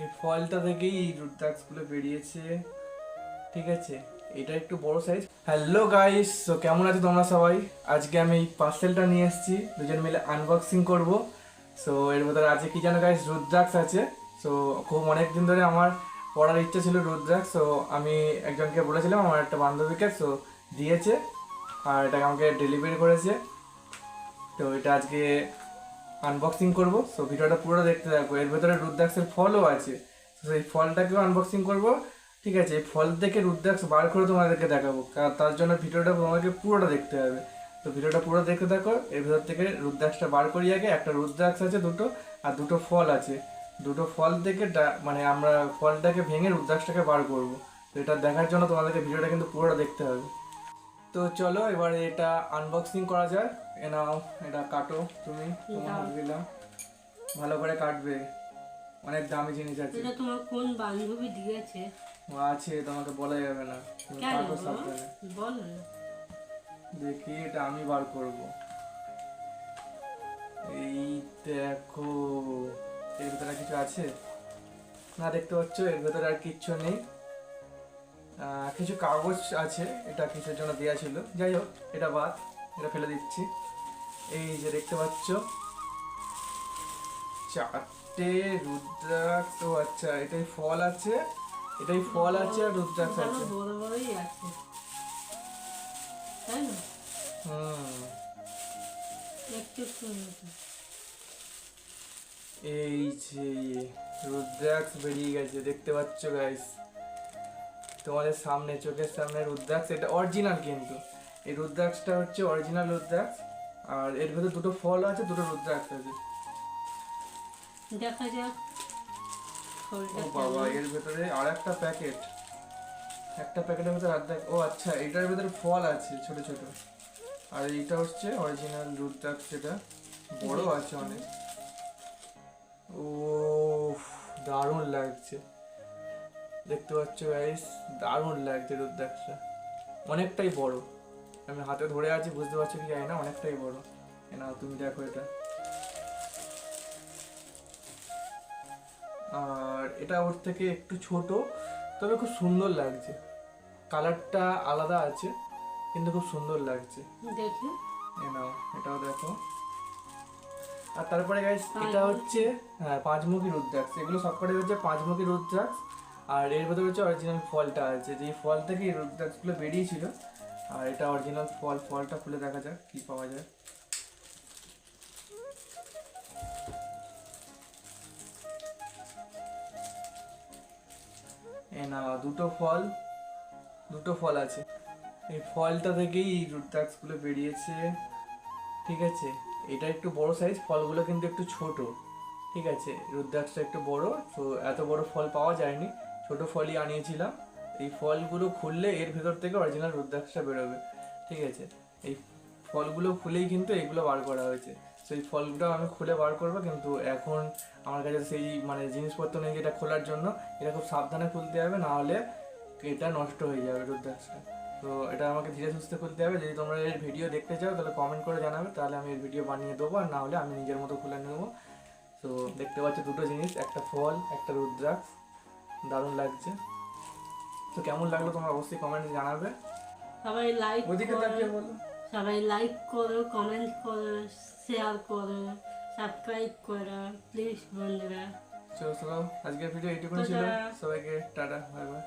এই ফলটা থেকেই এই রুদ্রাক্ষগুলো বেরিয়েছে। ঠিক আছে, এটা একটু বড় সাইজ হ্যালো গাইস তো কেমন আছো তোমরা সবাই? আজকে আমি এই পার্সেলটা নিয়ে এসেছি। দুজন মিলে আনবক্সিং করব। সো এর ভেতরে আছে কি জানো গাইস রুদ্রাক্ষ আছে। সো খুব অনেক দিন ধরে আমার পড়ার ইচ্ছা ছিল রুদ্রাক্ষ। সো আমি একজনকে বলেছিলাম, আমার একটা বান্ধবীকে সো দিয়েছে। আর এটাকে আমাকে ডেলিভারি করেছে। তো এটা আজকে আনবক্সিং করব। সো ভিডিওটা পুরো দেখতে থাকব এর ভেতরে রুদ্রাক্ষের ফলও আছে। তো সেই ফলটাকেও আনবক্সিং করব। ঠিক আছে, এই ফল থেকে রুদ্রাক্ষ বার করে তোমাদেরকে দেখাবো। তার জন্য ভিডিওটা তোমাকে পুরোটা দেখতে হবে। তো, ভিডিওটা পুরো দেখতে থাকো। এর ভেতর থেকে রুদ্রাক্ষটা বার করি আগে। একটা রুদ্রাক্ষ আছে দুটো, আর দুটো ফল আছে। দুটো ফল থেকে মানে আমরা ফলটাকে ভেঙে রুদ্রাক্ষটাকে বার করব। তো, এটা দেখার জন্য তোমাদেরকে ভিডিওটা কিন্তু পুরোটা দেখতে হবে। তো চলো এবারে এটা আনবক্সিং করা যাক। এ নাও এটা কাটো তুমি তোমার হাতে দিলাম। ভালো করে কাটবে। অনেক দামি জিনিস আছে। এটা তোমার কোন বান্ধবী দিয়েছে? ও আছে তোমাকে বলা যাবে না। তুমি কাটো? সাবধানে বলো দেখি এটা আমি বার করব। এই দেখো এর ভিতরে কিছু আছে? না দেখতে পাচ্ছ এর ভিতরে আর কিচ্ছু নেই। কিছু কাগজ আছে এটা কিসের জন্য দেওয়া ছিল। যাই হোক এটা বাদ এটা ফেলে দিচ্ছি। এই যে দেখতে পাচ্ছ চারটে রুদ্রাক্ষ ও আচ্ছা এটাই ফল আছে এটাই ফল আছে আর রুদ্রাক্ষ আছে। হুম। এই যে রুদ্রাক্ষ বেরিয়ে গেছে দেখতে পাচ্ছ গাইস তোমাদের সামনে চোখের সামনে রুদ্রাক্ষ এটা অরিজিনাল কিন্তু। এই রুদ্রাক্ষটা হচ্ছে অরিজিনাল রুদ্রাক্ষ আর এর ভেতরে দুটো ফল আছে দুটো রুদ্রাক্ষ আছে। দেখা যাক ও বাবা এর ভেতরে আর একটা প্যাকেট একটা প্যাকেটের ভেতরে আর ও আচ্ছা এটার ভেতরে ফল আছে ছোট ছোট। আর এইটা হচ্ছে অরিজিনাল রুদ্রাক্ষ যেটা বড় আছে অনেক। ও দারুণ লাগছে। দেখতে পাচ্ছ গাইস দারুণ লাগছে রুদ্রাক্ষটা অনেকটাই বড়। আমি হাতে ধরে আছি বুঝতে পারছ কি জানি না অনেকটাই বড়। নাও তুমি দেখো এটা। আর এটা ওর থেকে একটু ছোট তবে খুব সুন্দর লাগছে। কালারটা আলাদা আছে কিন্তু খুব সুন্দর লাগছে। দেখি। এ নাও এটাও দেখো। আর তারপরে গাইস এটা হচ্ছে হ্যাঁ পাঁচমুখী রুদ্রাক্ষ এগুলো সবকটাই হচ্ছে পাঁচমুখী রুদ্রাক্ষ আর এর ভেতরে হচ্ছে অরিজিনাল ফলটা আছে, যে ফল থেকে রুদ্রাক্ষগুলো বেরিয়েছিল, আর এটা অরিজিনাল ফল, ফলটা খুলে দেখা যাক কি পাওয়া যায়। না দুটো ফল দুটো ফল আছে। এই ফলটা থেকেই রুদ্রাক্ষগুলো বেরিয়েছে, ঠিক আছে? এটা একটু বড় সাইজ ফলগুলো কিন্তু একটু ছোট, ঠিক আছে? রুদ্রাক্ষটা একটু বড়, তো এত বড় ফল পাওয়া যায়নি। ছোট ফলই আনিয়েছিলাম। এই ফলগুলো খুললে এর ভেতর থেকে অরিজিনাল রুদ্রাক্ষটা বেরোবে। ঠিক আছে? এই ফলগুলো খুলেই কিন্তু এইগুলো বার করা হয়েছে। সেই ফলগুলো আমি খুলে বার করব কিন্তু এখন আমার কাছে সেই মানে জিনিসপত্র নেই যেটা খোলার জন্য। এটা খুব সাবধানে খুলতে হবে, না হলে এটা নষ্ট হয়ে যাবে রুদ্রাক্ষটা। তো এটা আমাকে ধীরে সুস্থে খুলতে হবে। যদি তোমরা এর ভিডিও দেখতে চাও, তাহলে কমেন্ট করে জানাবে। তাহলে আমি এর ভিডিও বানিয়ে দেবো, আর না হলে আমি নিজের মতো খুলে নেব। তো দেখতে পাচ্ছ দুটো জিনিস, একটা ফল, একটা রুদ্রাক্ষ। দারুণ লাগছে। তো কেমন লাগল তোমরা অবশ্যই কমেন্টে জানাবে। সবাই লাইক ওদিকে তাকিয়ে বলো। সবাই লাইক করো কমেন্ট করো শেয়ার করো সাবস্ক্রাইব করো প্লিজ বন্ধুরা। চলো চলো আজকের ভিডিও এইটুকুনি ছিল। সবাইকে টাটা বাই বাই